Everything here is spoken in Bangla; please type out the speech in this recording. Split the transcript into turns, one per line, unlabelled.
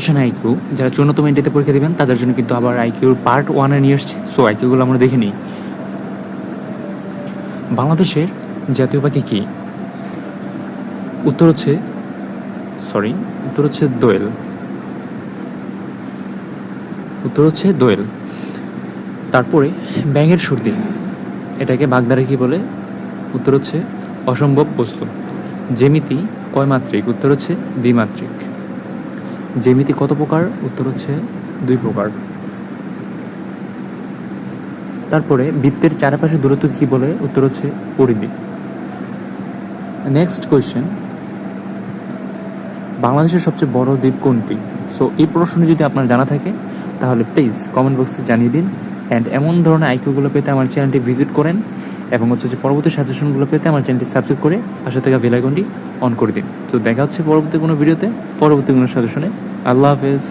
সেনা আইকিউ যারা চূন্যতম এন্ট্রিতে পরীক্ষা দেবেন, তাদের জন্য কিন্তু আবার আইকিউর পার্ট ওয়ানে নিয়ে এসছে। সো আইকিউগুলো আমরা দেখে নিই। বাংলাদেশের জাতীয় পাখি কী? উত্তর হচ্ছে সরি উত্তর হচ্ছে দোয়েল। উত্তর হচ্ছে দোয়েল। তারপরে, ব্যাঙের সর্দি। এটাকে বাগদারে কি বলে? উত্তর হচ্ছে অসম্ভব বস্তু জেমিতি কয় মাত্রিক? উত্তর হচ্ছে দ্বিমাত্রিক। জেমিতি কত প্রকার? উত্তর হচ্ছে দুই প্রকার। তারপরে বৃত্তের চারপাশে দূরত্ব কি বলে? উত্তর হচ্ছে পরিধি। নেক্সট কোয়েশ্চেন বাংলাদেশের সবচেয়ে বড় দ্বীপ কোনটি? সো এই প্রশ্নটি যদি আপনার জানা থাকে, তাহলে প্লিজ কমেন্ট বক্সে জানিয়ে দিন। অ্যান্ড এমন ধরনের আইকিউগুলো পেতে আমার চ্যানেলটি ভিজিট করেন। এবং হচ্ছে যে পরবর্তী সাজেশনগুলো পেতে আমার চ্যানেলটি সাবস্ক্রাইব করে পাশে থাকা বেলাইকনটি অন করে দিন। তো দেখা হচ্ছে পরবর্তী কোনো ভিডিওতে পরবর্তী কোনো সাজেশনে আল্লাহ হাফেজ।